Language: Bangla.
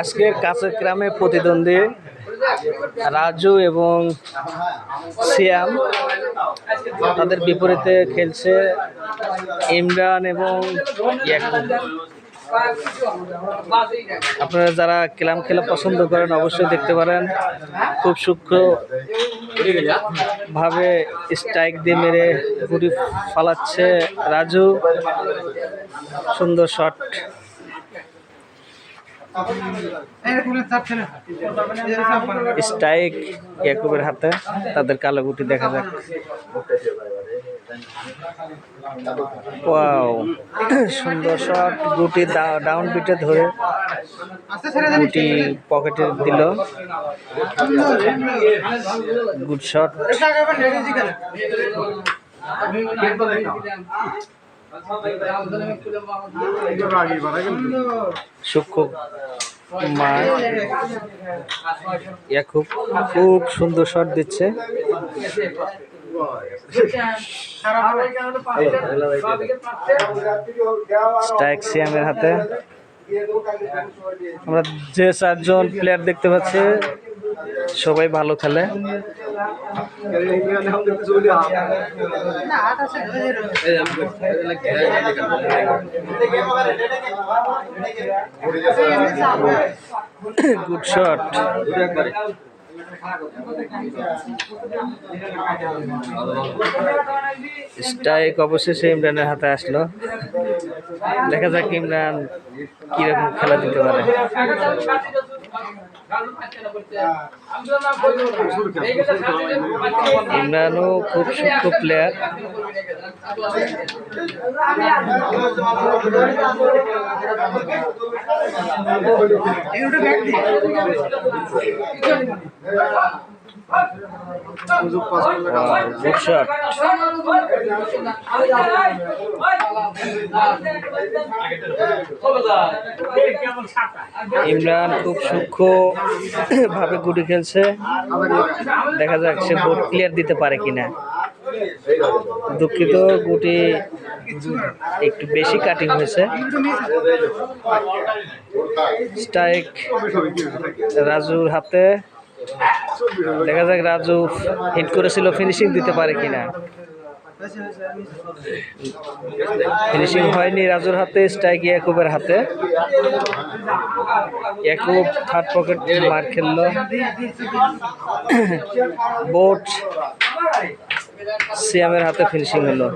আজকে কাছের গ্রামে প্রতিদ্বন্দ্বী রাজু এবং সিয়াম, তাদের বিপরীতে খেলছে ইমরান এবং আপনারা যারা ক্লাম খেলা পছন্দ করেন অবশ্যই দেখতে পারেন। খুব সূক্ষ্ম ভাবে স্ট্রাইক দিয়ে মেরে গুটি ফালাচ্ছে রাজু। সুন্দর শট। স্ট্রাইক ইয়াকুবের হাতে, তাদের কালো গুটি দেখা যাক। সুন্দর শট, গুটি ডাউন পিটে ধরে গুটি পকেটে দিল। Good shot. ইয়াকুব খুব সুন্দর শট দিচ্ছে। হাতে। আমরা যে চারজন প্লেয়ার দেখতে পাচ্ছি, সবাই ভালো খেলে। গুড শট স্ট্রাইক অবশেষে ইমরানের হাতে আসলো। দেখা যাক ইমরান কীরকম খেলা দিতে পারে। ইমরানও খুব সূক্ষ্ম প্লেয়ার ইমরান খুব সূক্ষ্ম ভাবে গুটি খেলছে। দেখা যাক সে বোর্ড ক্লিয়ার দিতে পারে কিনা। দুঃখিত, গুটি একটু বেশি কাটিং হয়েছে। স্ট্রাইক রাজুর হাতে। দেখা যাক রাজু হিট করেছিল ফিনিশিং দিতে পারে কিনা। ফিনিশিং হয়নি রাজুর হাতে স্ট্রাইক ইয়াকুবের হাতে। ইয়াকুব থার্ড পকেট মার খেললো। বোট সিয়ামের হাতে ফিনিশিং হলো।